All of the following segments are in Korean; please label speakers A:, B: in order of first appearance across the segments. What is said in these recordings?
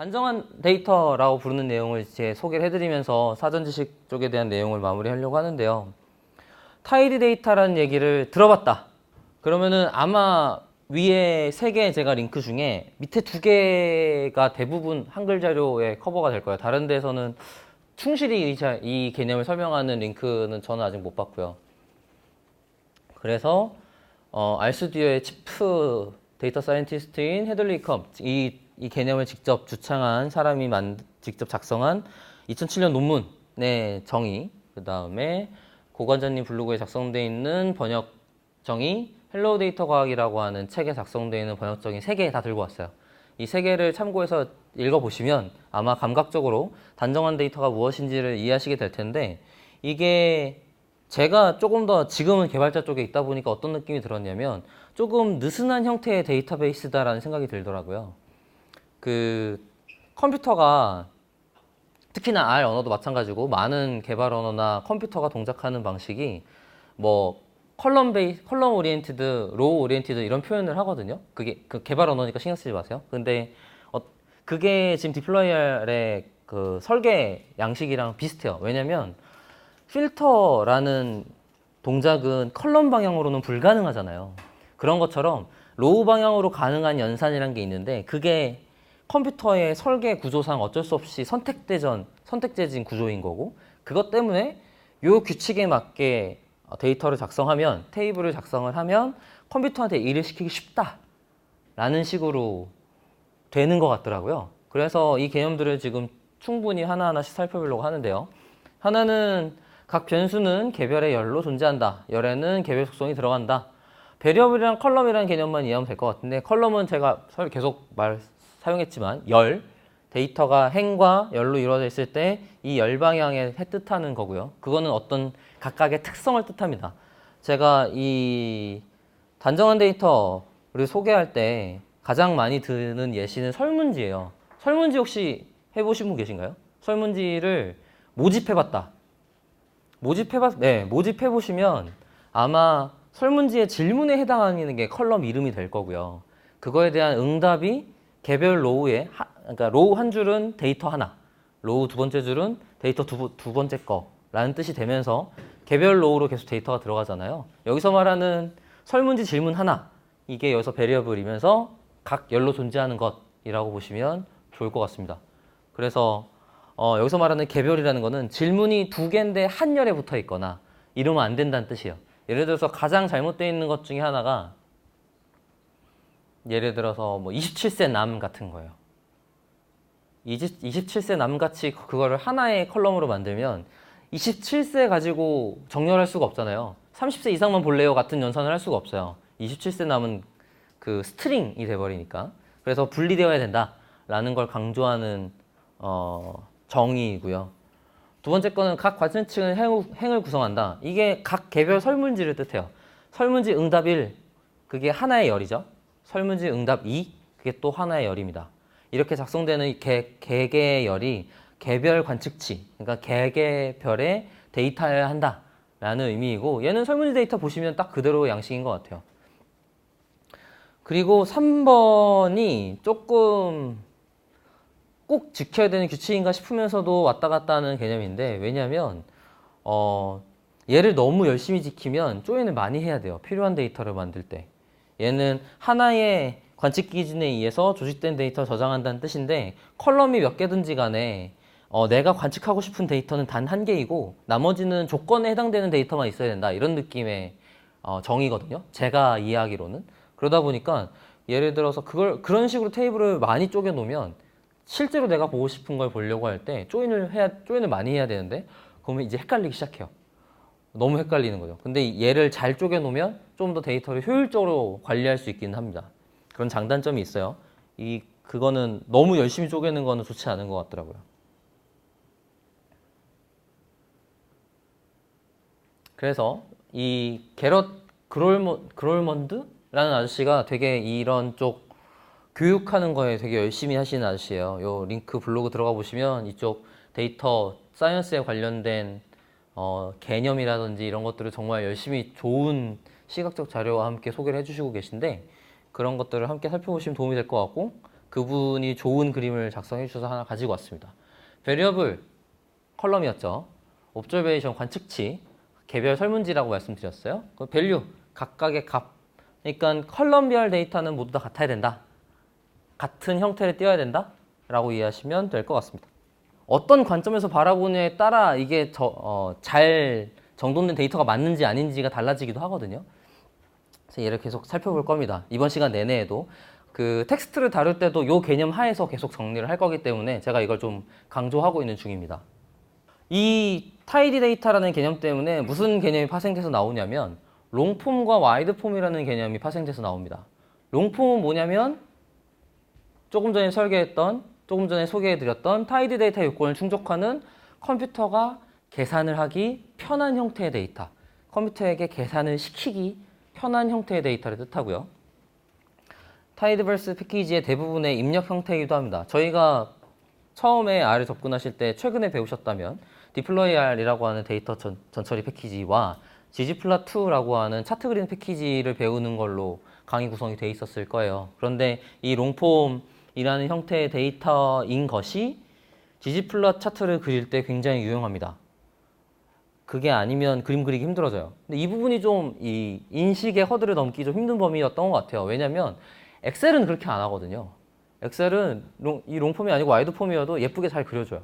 A: 단정한 데이터라고 부르는 내용을 제 소개를 해드리면서 사전 지식 쪽에 대한 내용을 마무리하려고 하는데요. 타이드 데이터라는 얘기를 들어봤다. 그러면은 아마 위에 세 개 제가 링크 중에 밑에 두 개가 대부분 한글 자료에 커버가 될 거예요. 다른 데서는 충실히 이, 개념을 설명하는 링크는 저는 아직 못 봤고요. 그래서 어, 알스듀오의 치프 데이터 사이언티스트인 헤들리 컴, 이, 이 개념을 직접 주창한 사람이 만, 직접 작성한 2007년 논문의 정의, 그 다음에 고관자님 블로그에 작성되어 있는 번역 정의, 헬로우 데이터 과학이라고 하는 책에 작성되어 있는 번역 정의 세 개 다 들고 왔어요. 이 세 개를 참고해서 읽어보시면 아마 감각적으로 단정한 데이터가 무엇인지를 이해하시게 될 텐데 이게 제가 조금 더 지금은 개발자 쪽에 있다 보니까 어떤 느낌이 들었냐면 조금 느슨한 형태의 데이터베이스다라는 생각이 들더라고요. 그 컴퓨터가 특히나 R 언어도 마찬가지고 많은 개발 언어나 컴퓨터가 동작하는 방식이 뭐 컬럼 베이 컬럼 오리엔티드, 로우 오리엔티드 이런 표현을 하거든요. 그게 그 개발 언어니까 신경 쓰지 마세요. 근데 어, 그게 지금 디플로이어의 그 설계 양식이랑 비슷해요. 왜냐면 필터라는 동작은 컬럼 방향으로는 불가능하잖아요. 그런 것처럼 로우 방향으로 가능한 연산이라는 게 있는데 그게 컴퓨터의 설계 구조상 어쩔 수 없이 선택대전, 선택제진 구조인 거고 그것 때문에 요 규칙에 맞게 어, 데이터를 작성하면 테이블을 작성을 하면 컴퓨터한테 일을 시키기 쉽다라는 식으로 되는 것 같더라고요. 그래서 이 개념들을 지금 충분히 하나하나씩 살펴보려고 하는데요. 하나는 각 변수는 개별의 열로 존재한다. 열에는 개별 속성이 들어간다. 베리어블이랑 컬럼이라는 개념만 이해하면 될 것 같은데 컬럼은 제가 설- 계속 말 사용했지만 열 데이터가 행과 열로 이루어져 있을 때 이 열 방향에 뜻하는 거고요. 그거는 어떤 각각의 특성을 뜻합니다. 제가 이 단정한 데이터를 소개할 때 가장 많이 드는 예시는 설문지예요. 설문지 혹시 해보신 분 계신가요? 설문지를 모집해봤다. 모집해봤, 네, 모집해보시면 아마 설문지의 질문에 해당하는 게 컬럼 이름이 될 거고요. 그거에 대한 응답이 개별 로우에, 하- 그러니까 로우 한 줄은 데이터 하나, 로우 두 번째 줄은 데이터 두, 번- 두 번째 거라는 뜻이 되면서 개별 로우로 계속 데이터가 들어가잖아요. 여기서 말하는 설문지 질문 하나, 이게 여기서 베리어블이면서 각 열로 존재하는 것이라고 보시면 좋을 것 같습니다. 그래서 어, 여기서 말하는 개별이라는 거는 질문이 두 개인데 한 열에 붙어 있거나 이러면 안 된다는 뜻이에요. 예를 들어서 가장 잘못되어 있는 것 중에 하나가 예를 들어서 뭐 27세 남 같은 거예요. 20, 27세 남같이 그거를 하나의 컬럼으로 만들면 27세 가지고 정렬할 수가 없잖아요. 30세 이상만 볼래요 같은 연산을 할 수가 없어요. 27세 남은 그 스트링이 돼버리니까. 그래서 분리되어야 된다라는 걸 강조하는 어, 정의이고요. 두 번째 거는 각 관측층은 행, 행을 구성한다. 이게 각 개별 설문지를 뜻해요. 설문지 응답 1, 그게 하나의 열이죠. 설문지 응답 2, 그게 또 하나의 열입니다. 이렇게 작성되는 이 개, 개개의 열이 개별 관측치, 그러니까 개개별의 데이터여야 한다라는 의미이고 얘는 설문지 데이터 보시면 딱 그대로 양식인 것 같아요. 그리고 3번이 조금 꼭 지켜야 되는 규칙인가 싶으면서도 왔다 갔다 하는 개념인데 왜냐하면 어, 얘를 너무 열심히 지키면 조인을 많이 해야 돼요. 필요한 데이터를 만들 때. 얘는 하나의 관측 기준에 의해서 조직된 데이터 저장한다는 뜻인데 컬럼이 몇 개든지 간에 어, 내가 관측하고 싶은 데이터는 단 한 개이고 나머지는 조건에 해당되는 데이터만 있어야 된다 이런 느낌의 어, 정의거든요. 제가 이해하기로는 그러다 보니까 예를 들어서 그걸 그런 식으로 테이블을 많이 쪼개 놓으면 실제로 내가 보고 싶은 걸 보려고 할 때 조인을 해야 조인을 많이 해야 되는데 그러면 이제 헷갈리기 시작해요. 너무 헷갈리는 거죠. 근데 얘를 잘 쪼개 놓으면 좀 더 데이터를 효율적으로 관리할 수 있기는 합니다. 그런 장단점이 있어요. 이 그거는 너무 열심히 쪼개는 거는 좋지 않은 것 같더라고요. 그래서 이 게럿 그롤모, 그롤먼드라는 아저씨가 되게 이런 쪽 교육하는 거에 되게 열심히 하시는 아저씨예요. 요 링크 블로그 들어가 보시면 이쪽 데이터 사이언스에 관련된 어, 개념이라든지 이런 것들을 정말 열심히 좋은 시각적 자료와 함께 소개를 해주시고 계신데 그런 것들을 함께 살펴보시면 도움이 될 것 같고 그분이 좋은 그림을 작성해 주셔서 하나 가지고 왔습니다. 베리어블 컬럼이었죠. 옵저베이션 관측치 개별 설문지라고 말씀드렸어요. 그 밸류 각각의 값. 그러니까 컬럼별 데이터는 모두 다 같아야 된다. 같은 형태를 띄어야 된다라고 이해하시면 될 것 같습니다. 어떤 관점에서 바라보느냐에 따라 이게 저, 어, 잘 정돈된 데이터가 맞는지 아닌지가 달라지기도 하거든요. 그래서 얘를 계속 살펴볼 겁니다. 이번 시간 내내에도 그 텍스트를 다룰 때도 요 개념 하에서 계속 정리를 할 거기 때문에 제가 이걸 좀 강조하고 있는 중입니다. 이 타이디 데이터라는 개념 때문에 무슨 개념이 파생돼서 나오냐면 롱폼과 와이드폼이라는 개념이 파생돼서 나옵니다. 롱폼은 뭐냐면 조금 전에 설계했던 조금 전에 소개해드렸던 타이디 데이터 요건을 충족하는 컴퓨터가 계산을 하기 편한 형태의 데이터 컴퓨터에게 계산을 시키기 편한 형태의 데이터를 뜻하고요. 타이드버스 패키지의 대부분의 입력 형태이기도 합니다. 저희가 처음에 R을 접근하실 때 최근에 배우셨다면 디플로이 R이라고 하는 데이터 전, 전처리 패키지와 ggplot2라고 하는 차트 그린 패키지를 배우는 걸로 강의 구성이 돼 있었을 거예요. 그런데 이 롱폼 이라는 형태의 데이터인 것이 ggplot 차트를 그릴 때 굉장히 유용합니다. 그게 아니면 그림 그리기 힘들어져요. 근데 이 부분이 좀 이 인식의 허들을 넘기 좀 힘든 범위였던 것 같아요. 왜냐면 엑셀은 그렇게 안 하거든요. 엑셀은 롱, 이 롱폼이 아니고 와이드 폼이어도 예쁘게 잘 그려줘요.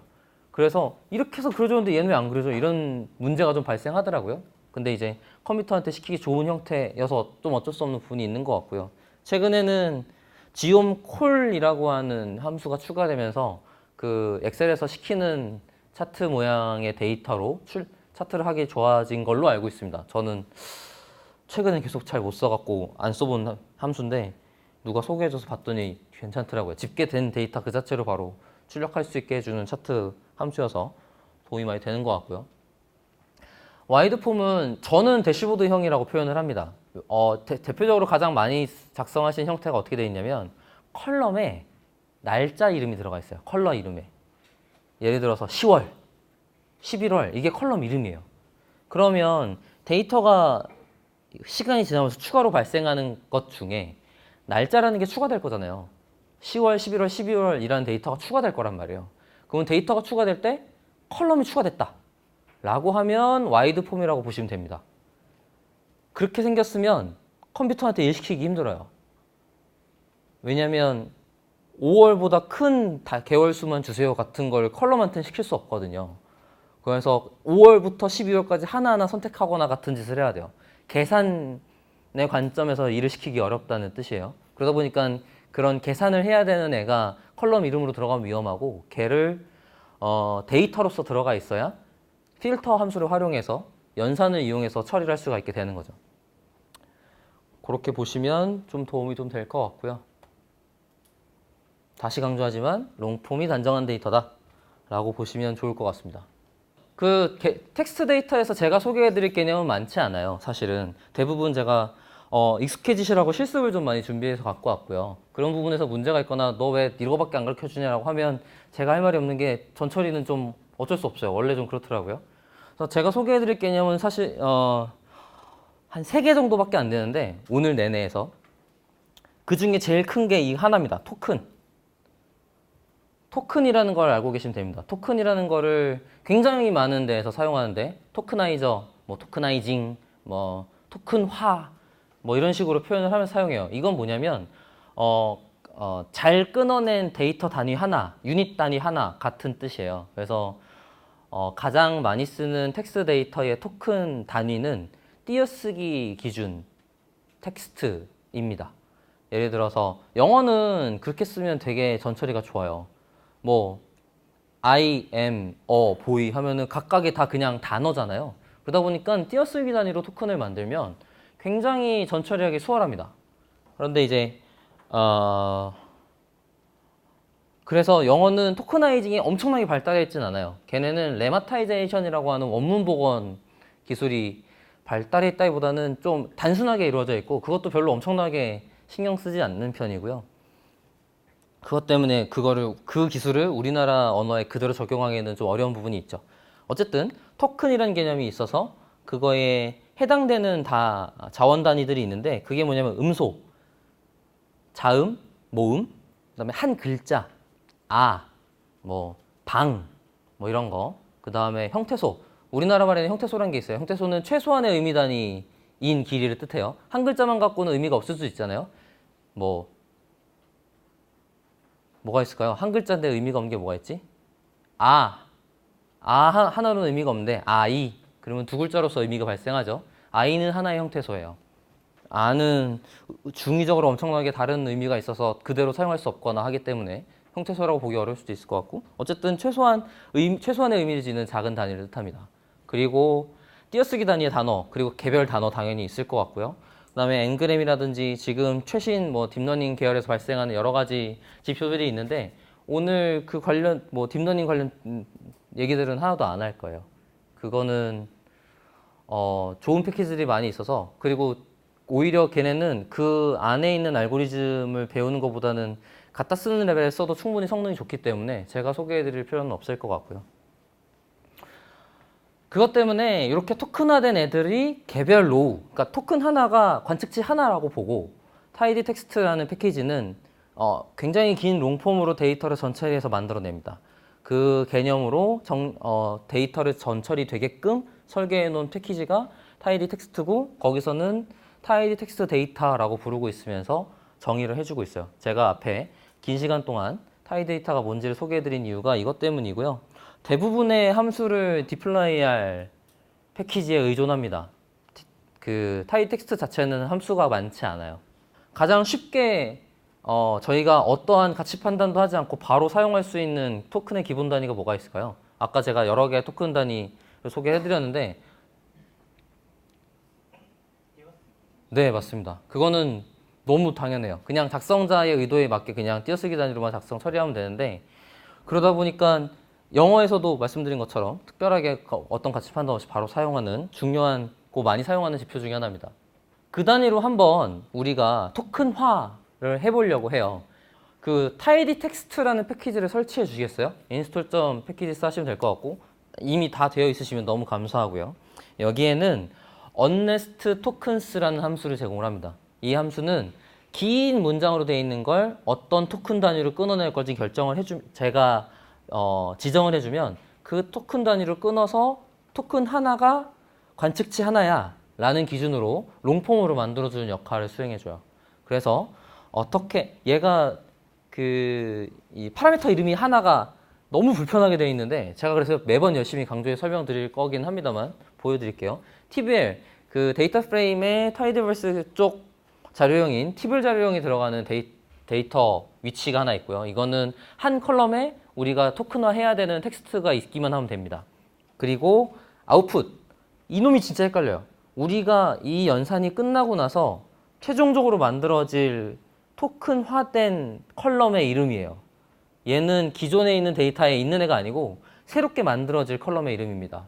A: 그래서 이렇게 해서 그려줬는데 얘는 왜 안 그려져? 이런 문제가 좀 발생하더라고요. 근데 이제 컴퓨터한테 시키기 좋은 형태여서 좀 어쩔 수 없는 부분이 있는 것 같고요. 최근에는 지옴 콜이라고 하는 함수가 추가되면서 그 엑셀에서 시키는 차트 모양의 데이터로 출, 차트를 하기 좋아진 걸로 알고 있습니다. 저는 최근에 계속 잘 못 써갖고 안 써본 함수인데 누가 소개해줘서 봤더니 괜찮더라고요. 집계된 데이터 그 자체로 바로 출력할 수 있게 해주는 차트 함수여서 도움이 많이 되는 것 같고요. 와이드 폼은 저는 대시보드형이라고 표현을 합니다. 어, 대, 대표적으로 가장 많이 작성하신 형태가 어떻게 되어 있냐면 컬럼에 날짜 이름이 들어가 있어요. 컬러 이름에. 예를 들어서 10월, 11월 이게 컬럼 이름이에요. 그러면 데이터가 시간이 지나면서 추가로 발생하는 것 중에 날짜라는 게 추가될 거잖아요. 10월, 11월, 12월이라는 데이터가 추가될 거란 말이에요. 그러면 데이터가 추가될 때 컬럼이 추가됐다. 라고 하면 와이드 폼이라고 보시면 됩니다. 그렇게 생겼으면 컴퓨터한테 일시키기 힘들어요. 왜냐면 5월보다 큰 다- 개월 수만 주세요 같은 걸 컬럼한테는 시킬 수 없거든요. 그래서 5월부터 12월까지 하나하나 선택하거나 같은 짓을 해야 돼요. 계산의 관점에서 일을 시키기 어렵다는 뜻이에요. 그러다 보니까 그런 계산을 해야 되는 애가 컬럼 이름으로 들어가면 위험하고 걔를 어, 데이터로서 들어가 있어야 필터 함수를 활용해서 연산을 이용해서 처리를 할 수가 있게 되는 거죠. 그렇게 보시면 좀 도움이 좀 될 것 같고요. 다시 강조하지만 롱폼이 단정한 데이터다 라고 보시면 좋을 것 같습니다. 그 게- 텍스트 데이터에서 제가 소개해 드릴 개념은 많지 않아요. 사실은 대부분 제가 어, 익숙해지시라고 실습을 좀 많이 준비해서 갖고 왔고요. 그런 부분에서 문제가 있거나 너 왜 이거밖에 안 가르쳐 주냐라고 하면 제가 할 말이 없는 게 전처리는 좀 어쩔 수 없어요. 원래 좀 그렇더라고요. 그래서 제가 소개해 드릴 개념은 사실 어, 한세개 정도밖에 안 되는데 오늘 내내에서 그 중에 제일 큰 게 이 하나입니다. 토큰. 토큰이라는 걸 알고 계시면 됩니다. 토큰이라는 거를 굉장히 많은 데에서 사용하는데 토크나이저, 뭐 토크나이징, 뭐 토큰화 뭐 이런 식으로 표현을 하면서 사용해요. 이건 뭐냐면 어, 어, 잘 끊어낸 데이터 단위 하나, 유닛 단위 하나 같은 뜻이에요. 그래서 어, 가장 많이 쓰는 텍스트 데이터의 토큰 단위는 띄어쓰기 기준 텍스트입니다. 예를 들어서 영어는 그렇게 쓰면 되게 전처리가 좋아요. 뭐 I am, 어, boy 하면은 각각이 다 그냥 단어잖아요. 그러다 보니까 띄어쓰기 단위로 토큰을 만들면 굉장히 전처리하기 수월합니다. 그런데 이제 어, 그래서 영어는 토크나이징이 엄청나게 발달해 있진 않아요. 걔네는 레마타이제이션이라고 하는 원문 복원 기술이 발달해 있다기보다는 좀 단순하게 이루어져 있고 그것도 별로 엄청나게 신경 쓰지 않는 편이고요. 그것 때문에 그거를 그 기술을 우리나라 언어에 그대로 적용하기에는 좀 어려운 부분이 있죠. 어쨌든 토큰이라는 개념이 있어서 그거에 해당되는 다 자원 단위들이 있는데 그게 뭐냐면 음소, 자음, 모음, 그다음에 한 글자, 아, 뭐 방, 뭐 이런 거. 그다음에 형태소. 우리나라 말에는 형태소라는 게 있어요. 형태소는 최소한의 의미 단위인 길이를 뜻해요. 한 글자만 갖고는 의미가 없을 수 있잖아요. 뭐 뭐가 있을까요? 한 글자인데 의미가 없는 게 뭐가 있지? 아, 아 하- 하나로는 의미가 없는데 아이 그러면 두 글자로서 의미가 발생하죠. 아이는 하나의 형태소예요. 아는 중의적으로 엄청나게 다른 의미가 있어서 그대로 사용할 수 없거나 하기 때문에 형태소라고 보기 어려울 수도 있을 것 같고 어쨌든 최소한 의, 최소한의 의미를 지는 작은 단위를 뜻합니다. 그리고 띄어쓰기 단위의 단어 그리고 개별 단어 당연히 있을 것 같고요. 그다음에 앵그램이라든지 지금 최신 뭐 딥러닝 계열에서 발생하는 여러 가지 지표들이 있는데 오늘 그 관련 뭐 딥러닝 관련 음, 얘기들은 하나도 안 할 거예요. 그거는 어, 좋은 패키지들이 많이 있어서 그리고 오히려 걔네는 그 안에 있는 알고리즘을 배우는 것보다는 갖다 쓰는 레벨에 써도 충분히 성능이 좋기 때문에 제가 소개해드릴 필요는 없을 것 같고요. 그것 때문에 이렇게 토큰화된 애들이 개별 로우, 그러니까 토큰 하나가 관측치 하나라고 보고 타이디 텍스트라는 패키지는 어, 굉장히 긴 롱폼으로 데이터를 전처리해서 만들어냅니다. 그 개념으로 정, 어, 데이터를 전처리 되게끔 설계해 놓은 패키지가 타이디 텍스트고 거기서는 타이디 텍스트 데이터라고 부르고 있으면서 정의를 해주고 있어요. 제가 앞에 긴 시간 동안 타이 데이터가 뭔지를 소개해드린 이유가 이것 때문이고요. 대부분의 함수를 디플라이할 패키지에 의존합니다. 티- 그 타이 텍스트 자체는 함수가 많지 않아요. 가장 쉽게 어, 저희가 어떠한 가치 판단도 하지 않고 바로 사용할 수 있는 토큰의 기본 단위가 뭐가 있을까요? 아까 제가 여러 개의 토큰 단위를 소개해드렸는데 네 맞습니다. 그거는 너무 당연해요. 그냥 작성자의 의도에 맞게 그냥 띄어쓰기 단위로만 작성 처리하면 되는데 그러다 보니까 영어에서도 말씀드린 것처럼 특별하게 거- 어떤 가치 판단 없이 바로 사용하는 중요한 고 많이 사용하는 지표 중에 하나입니다. 그 단위로 한번 우리가 토큰화를 해보려고 해요. 그 타이디 텍스트라는 패키지를 설치해 주시겠어요? 인스톨 패키지 하시면 될 것 같고 이미 다 되어 있으시면 너무 감사하고요. 여기에는 언네스트 토큰스라는 함수를 제공을 합니다. 이 함수는 긴 문장으로 되어 있는 걸 어떤 토큰 단위로 끊어낼 건지 결정을 해주 제가 어, 지정을 해주면 그 토큰 단위로 끊어서 토큰 하나가 관측치 하나야 라는 기준으로 롱폼으로 만들어주는 역할을 수행해줘요. 그래서 어떻게 얘가 그 이 파라미터 이름이 하나가 너무 불편하게 되어 있는데 제가 그래서 매번 열심히 강조해 설명드릴 거긴 합니다만 보여드릴게요. TBL 그 데이터 프레임의 타이드버스 쪽 자료형인 티블 자료형이 들어가는 데이, 데이터 위치가 하나 있고요. 이거는 한 컬럼에 우리가 토큰화 해야 되는 텍스트가 있기만 하면 됩니다. 그리고 아웃풋 이놈이 진짜 헷갈려요. 우리가 이 연산이 끝나고 나서 최종적으로 만들어질 토큰화된 컬럼의 이름이에요. 얘는 기존에 있는 데이터에 있는 애가 아니고 새롭게 만들어질 컬럼의 이름입니다.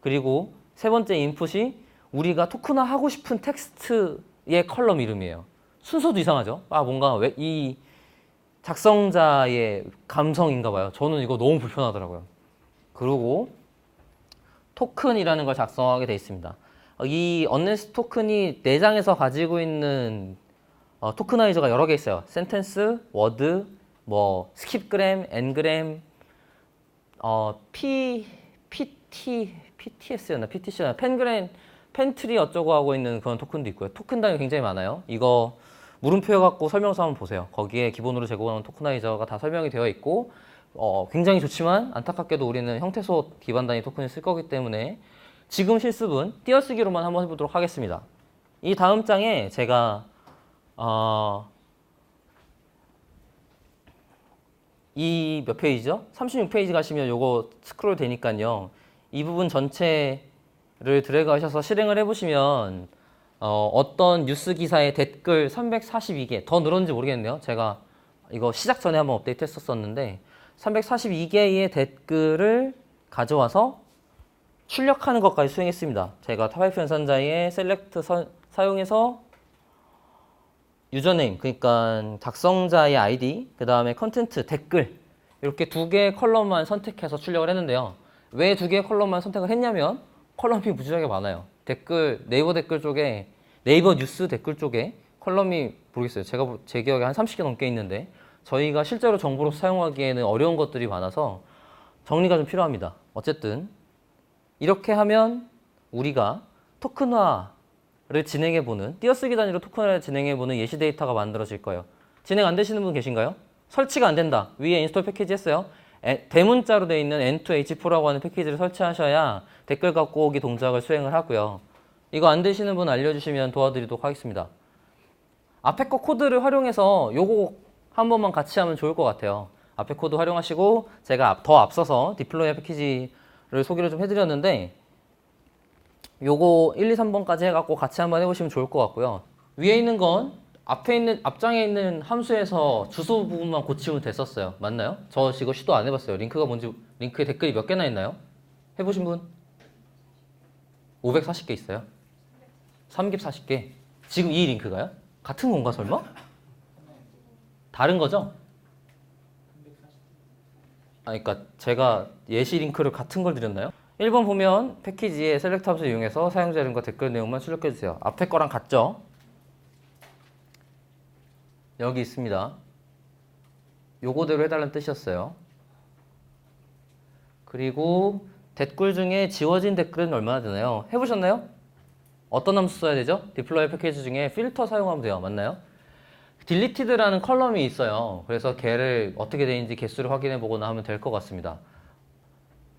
A: 그리고 세 번째 인풋이 우리가 토큰화 하고 싶은 텍스트의 컬럼 이름이에요. 순서도 이상하죠? 아, 뭔가 왜 이 작성자의 감성인가 봐요. 저는 이거 너무 불편하더라고요. 그리고 토큰이라는 걸 작성하게 돼 있습니다. 어, 이 언네스 토큰이 내장에서 가지고 있는 어, 토크나이저가 여러 개 있어요. 센텐스, 워드, 뭐 스킵그램, 엔그램, 어, P, PT, PTS였나, PTC였나, 펜그램, 펜트리 어쩌고 하고 있는 그런 토큰도 있고요. 토큰 단위 굉장히 많아요. 이거 물음표 갖고 설명서 한번 보세요. 거기에 기본으로 제공하는 토크나이저가 다 설명이 되어 있고 어, 굉장히 좋지만 안타깝게도 우리는 형태소 기반 단위 토큰을 쓸 거기 때문에 지금 실습은 띄어쓰기로만 한번 해보도록 하겠습니다. 이 다음 장에 제가 어, 이 몇 페이지죠? 36페이지 가시면 요거 스크롤 되니까요. 이 부분 전체를 드래그 하셔서 실행을 해보시면 어, 어떤 뉴스 기사의 댓글 342개 더 늘었는지 모르겠네요. 제가 이거 시작 전에 한번 업데이트 했었었는데 342개의 댓글을 가져와서 출력하는 것까지 수행했습니다. 제가 타파이프 연산자의 셀렉트 서- 사용해서 유저네임 그러니까 작성자의 아이디 그 다음에 컨텐트 댓글 이렇게 두 개의 컬럼만 선택해서 출력을 했는데요. 왜 두 개의 컬럼만 선택을 했냐면 컬럼이 무지하게 많아요. 댓글 네이버 댓글 쪽에 네이버 뉴스 댓글 쪽에 컬럼이 모르겠어요. 제가 보- 제 기억에 한 30개 넘게 있는데 저희가 실제로 정보로 사용하기에는 어려운 것들이 많아서 정리가 좀 필요합니다. 어쨌든 이렇게 하면 우리가 토큰화를 진행해 보는 띄어쓰기 단위로 토큰화를 진행해 보는 예시 데이터가 만들어질 거예요. 진행 안 되시는 분 계신가요? 설치가 안 된다. 위에 인스톨 패키지 했어요. 에- 대문자로 되어 있는 N2H4라고 하는 패키지를 설치하셔야 댓글 갖고 오기 동작을 수행을 하고요. 이거 안 되시는 분 알려주시면 도와드리도록 하겠습니다. 앞에 거 코드를 활용해서 요거 한 번만 같이 하면 좋을 것 같아요. 앞에 코드 활용하시고 제가 앞- 더 앞서서 디플로이 패키지를 소개를 좀 해드렸는데 요거 1, 2, 3번까지 해갖고 같이 한번 해보시면 좋을 것 같고요. 위에 있는 건 앞에 있는 앞장에 있는 함수에서 주소 부분만 고치면 됐었어요. 맞나요? 저 이거 시도 안 해봤어요. 링크가 뭔지 링크에 댓글이 몇 개나 있나요? 해보신 분? 540개 있어요. 340개. 지금 이 링크가요? 같은 건가 설마? 다른 거죠? 아, 그러니까 제가 예시 링크를 같은 걸 드렸나요? 1번 보면 패키지에 셀렉트 함수 이용해서 사용자 이름과 댓글 내용만 출력해 주세요. 앞에 거랑 같죠? 여기 있습니다. 요거대로 해달라는 뜻이었어요. 그리고 댓글 중에 지워진 댓글은 얼마나 되나요? 해보셨나요? 어떤 함수 써야 되죠? 디플로이 패키지 중에 필터 사용하면 돼요. 맞나요? 딜리티드라는 컬럼이 있어요. 그래서 걔를 어떻게 되는지 개수를 확인해 보거나 하면 될 것 같습니다.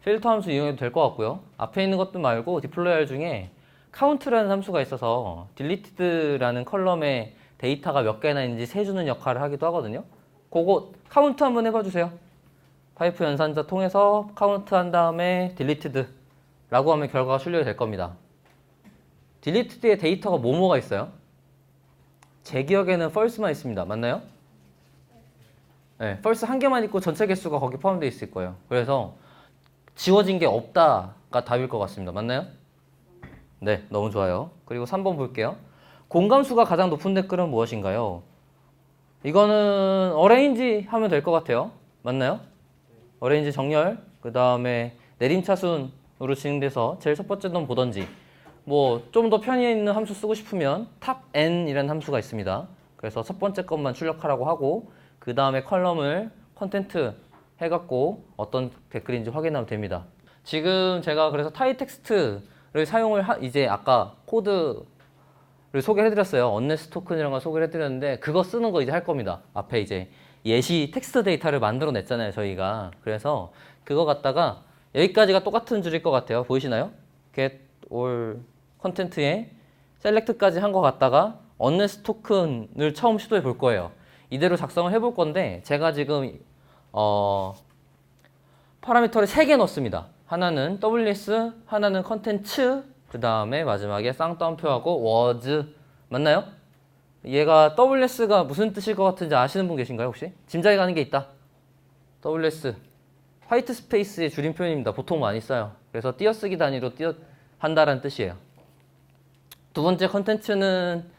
A: 필터 함수 이용해도 될 것 같고요. 앞에 있는 것도 말고 디플로이할 중에 카운트라는 함수가 있어서 딜리티드라는 컬럼에 데이터가 몇 개나 있는지 세주는 역할을 하기도 하거든요. 그거 카운트 한번 해봐 주세요. 파이프 연산자 통해서 카운트 한 다음에 딜리티드 라고 하면 결과가 출력이 될 겁니다. 딜리티드에 데이터가 뭐뭐가 있어요? 제 기억에는 false만 있습니다. 맞나요? 네, false 한 개만 있고 전체 개수가 거기 포함되어 있을 거예요. 그래서 지워진 게 없다가 답일 것 같습니다. 맞나요? 네, 너무 좋아요. 그리고 3번 볼게요. 공감수가 가장 높은 댓글은 무엇인가요? 이거는 어레인지 하면 될 것 같아요. 맞나요? 어레인지 정렬, 그 다음에 내림차순으로 진행돼서 제일 첫 번째 놈 보던지 뭐 좀 더 편히 있는 함수 쓰고 싶으면 탑 n이라는 함수가 있습니다. 그래서 첫 번째 것만 출력하라고 하고 그 다음에 컬럼을 컨텐트 해갖고 어떤 댓글인지 확인하면 됩니다. 지금 제가 그래서 타이 텍스트를 사용을 하, 이제 아까 코드를 소개해드렸어요. 언네스 토큰이라는 걸 소개를 해드렸는데 그거 쓰는 거 이제 할 겁니다. 앞에 이제 예시 텍스트 데이터를 만들어 냈잖아요. 저희가 그래서 그거 갖다가 여기까지가 똑같은 줄일 것 같아요. 보이시나요? get all 컨텐트에 셀렉트까지 한것 같다가 언네스 토큰을 처음 시도해 볼 거예요. 이대로 작성을 해볼 건데 제가 지금 어, 파라미터를 3개 넣습니다. 하나는 WS, 하나는 컨텐츠, 그 다음에 마지막에 쌍따옴표하고 was 맞나요? 얘가 WS가 무슨 뜻일 것 같은지 아시는 분 계신가요 혹시? 짐작이 가는 게 있다. WS 화이트 스페이스의 줄임 표현입니다. 보통 많이 써요. 그래서 띄어쓰기 단위로 띄어 한다라는 뜻이에요. 두 번째 컨텐츠는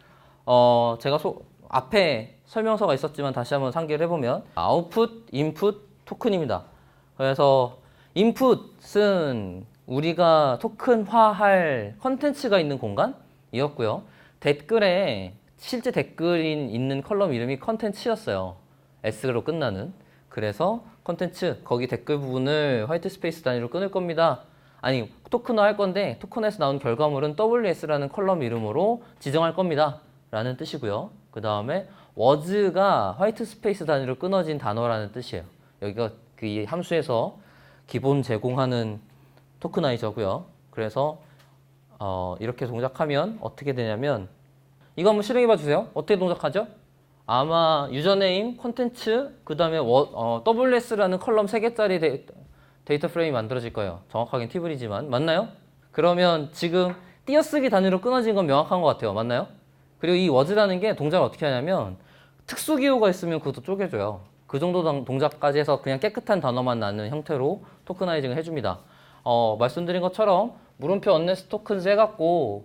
A: 어 제가 소, 앞에 설명서가 있었지만 다시 한번 상기를 해보면 아웃풋, 인풋, 토큰입니다. 그래서 인풋은 우리가 토큰화할 컨텐츠가 있는 공간이었고요. 댓글에 실제 댓글인 있는 컬럼 이름이 컨텐츠였어요. S로 끝나는. 그래서 컨텐츠 거기 댓글 부분을 화이트 스페이스 단위로 끊을 겁니다. 아니 토큰화 할 건데 토큰에서 나온 결과물은 WS라는 컬럼 이름으로 지정할 겁니다. 라는 뜻이고요. 그 다음에 was가 화이트 스페이스 단위로 끊어진 단어라는 뜻이에요. 여기가 그이 함수에서 기본 제공하는 토크나이저고요. 그래서 어, 이렇게 동작하면 어떻게 되냐면 이거 한번 실행해 봐 주세요. 어떻게 동작하죠? 아마 유저네임, 콘텐츠, 그 다음에 어, WS라는 컬럼 3개짜리 데이, 데이터 프레임이 만들어질 거예요. 정확하긴 팁이지만 맞나요? 그러면 지금 띄어쓰기 단위로 끊어진 건 명확한 것 같아요. 맞나요? 그리고 이 워즈라는 게 동작을 어떻게 하냐면 특수 기호가 있으면 그것도 쪼개줘요. 그 정도 동- 동작까지 해서 그냥 깨끗한 단어만 나는 형태로 토크나이징을 해줍니다. 어, 말씀드린 것처럼 물음표 언네스 토큰스 해갖고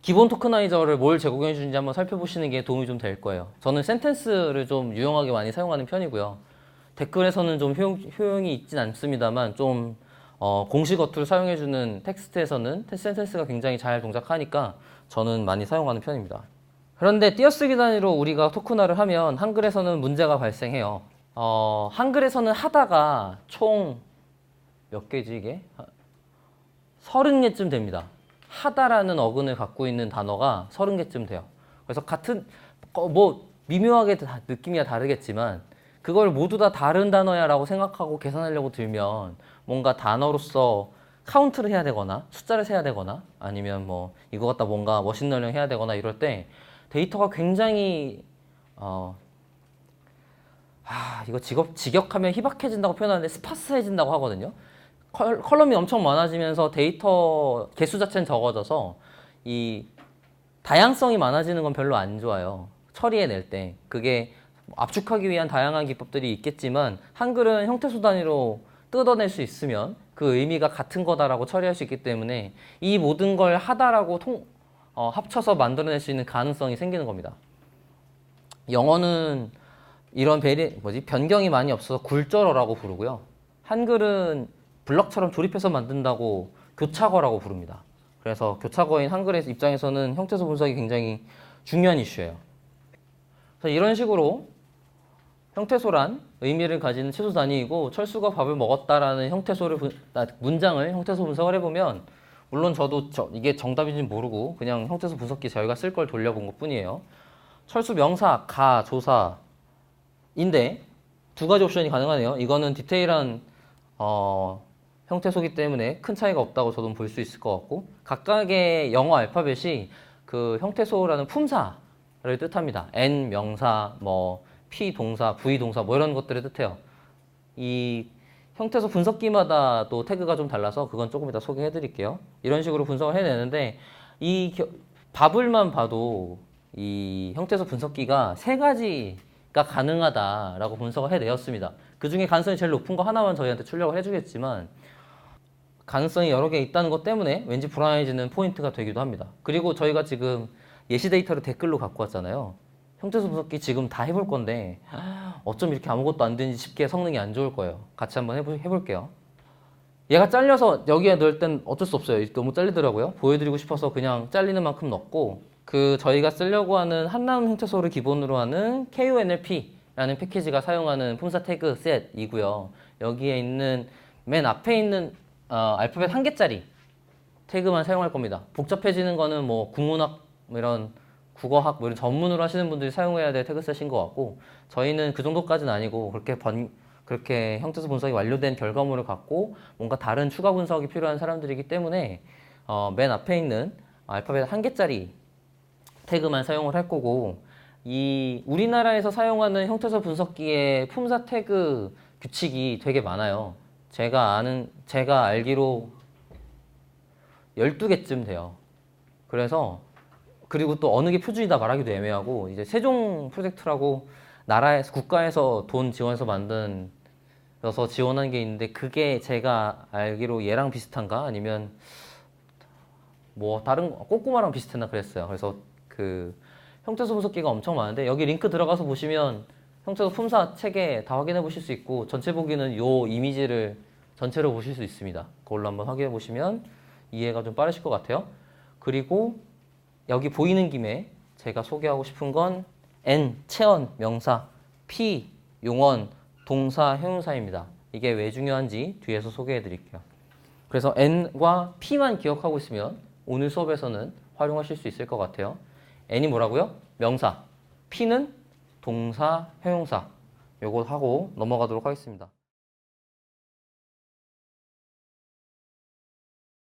A: 기본 토크나이저를 뭘 제공해 주는지 한번 살펴보시는 게 도움이 좀 될 거예요. 저는 센텐스를 좀 유용하게 많이 사용하는 편이고요. 댓글에서는 좀 효용, 효용이 있진 않습니다만 좀 어, 공식 어투를 사용해 주는 텍스트에서는 센텐스가 굉장히 잘 동작하니까 저는 많이 사용하는 편입니다. 그런데 띄어쓰기 단위로 우리가 토큰화를 하면 한글에서는 문제가 발생해요. 어, 한글에서는 하다가 총 몇 개지 이게? 서른 개쯤 됩니다. 하다라는 어근을 갖고 있는 단어가 서른 개쯤 돼요. 그래서 같은 어, 뭐 미묘하게 다- 느낌이 다르겠지만 그걸 모두 다 다른 단어야라고 생각하고 계산하려고 들면 뭔가 단어로서 카운트를 해야 되거나 숫자를 세야 되거나 아니면 뭐 이거 갖다 뭔가 머신러닝 해야 되거나 이럴 때 데이터가 굉장히 어, 아 이거 직업 직역하면 희박해진다고 표현하는데 스파스해진다고 하거든요. 컬, 컬럼이 엄청 많아지면서 데이터 개수 자체는 적어져서 이 다양성이 많아지는 건 별로 안 좋아요. 처리해낼 때 그게 압축하기 위한 다양한 기법들이 있겠지만 한글은 형태수 단위로 뜯어낼 수 있으면 그 의미가 같은 거다라고 처리할 수 있기 때문에 이 모든 걸 하다라고 통, 어, 합쳐서 만들어낼 수 있는 가능성이 생기는 겁니다. 영어는 이런 베리 뭐지 변경이 많이 없어서 굴절어라고 부르고요. 한글은 블럭처럼 조립해서 만든다고 교차거라고 부릅니다. 그래서 교차거인 한글의 입장에서는 형태소 분석이 굉장히 중요한 이슈예요. 그래서 이런 식으로 형태소란 의미를 가지는 채소 단위이고 철수가 밥을 먹었다라는 형태소를 분- 아, 문장을 형태소 분석을 해보면 물론 저도 저- 이게 정답인지 모르고 그냥 형태소 분석기 저희가 쓸 걸 돌려본 것뿐이에요. 철수 명사 가 조사인데 두 가지 옵션이 가능하네요. 이거는 디테일한 어, 형태소기 때문에 큰 차이가 없다고 저도 볼 수 있을 것 같고 각각의 영어 알파벳이 그 형태소라는 품사를 뜻합니다. N 명사, 뭐 P 동사, V 동사 뭐 이런 것들을 뜻해요. 이 형태소 분석기마다 또 태그가 좀 달라서 그건 조금 이따 소개해 드릴게요. 이런 식으로 분석을 해내는데 이 겨- 바블만 봐도 이 형태소 분석기가 세 가지가 가능하다라고 분석을 해내었습니다. 그 중에 가능성이 제일 높은 거 하나만 저희한테 출력을 해주겠지만 가능성이 여러 개 있다는 것 때문에 왠지 불안해지는 포인트가 되기도 합니다. 그리고 저희가 지금 예시 데이터를 댓글로 갖고 왔잖아요. 형태소 분석기 지금 다 해볼 건데 어쩜 이렇게 아무것도 안 되는지 쉽게 성능이 안 좋을 거예요. 같이 한번 해보, 해볼게요. 얘가 잘려서 여기에 넣을 땐 어쩔 수 없어요. 너무 잘리더라고요. 보여드리고 싶어서 그냥 잘리는 만큼 넣고 그 저희가 쓰려고 하는 한나음 형태소를 기본으로 하는 KONLP라는 패키지가 사용하는 품사 태그 셋이고요. 여기에 있는 맨 앞에 있는 어, 알파벳 한 개짜리 태그만 사용할 겁니다. 복잡해지는 거는 뭐 국문학 뭐 이런 국어학 뭐 이런 전문으로 하시는 분들이 사용해야 될 태그셋인 것 같고 저희는 그 정도까지는 아니고 그렇게 번 그렇게 형태소 분석이 완료된 결과물을 갖고 뭔가 다른 추가 분석이 필요한 사람들이기 때문에 어, 맨 앞에 있는 알파벳 한 개짜리 태그만 사용을 할 거고 이 우리나라에서 사용하는 형태소 분석기의 품사 태그 규칙이 되게 많아요. 제가 아는 제가 알기로 12개쯤 돼요. 그래서 그리고 또 어느 게 표준이다 말하기도 애매하고 이제 세종 프로젝트라고 나라에서 국가에서 돈 지원해서 만든 여서 지원한 게 있는데 그게 제가 알기로 얘랑 비슷한가 아니면 뭐 다른 거- 꼬꼬마랑 비슷했나 그랬어요. 그래서 그 형태소 분석기가 엄청 많은데 여기 링크 들어가서 보시면 형태소 품사 체계 다 확인해 보실 수 있고 전체 보기는 요 이미지를 전체로 보실 수 있습니다. 그걸로 한번 확인해 보시면 이해가 좀 빠르실 것 같아요. 그리고 여기 보이는 김에 제가 소개하고 싶은 건 N 체언 명사, P 용언 동사 형용사입니다. 이게 왜 중요한지 뒤에서 소개해 드릴게요. 그래서 N과 P만 기억하고 있으면 오늘 수업에서는 활용하실 수 있을 것 같아요. N이 뭐라고요? 명사. P는 동사, 형용사. 요거 하고 넘어가도록 하겠습니다.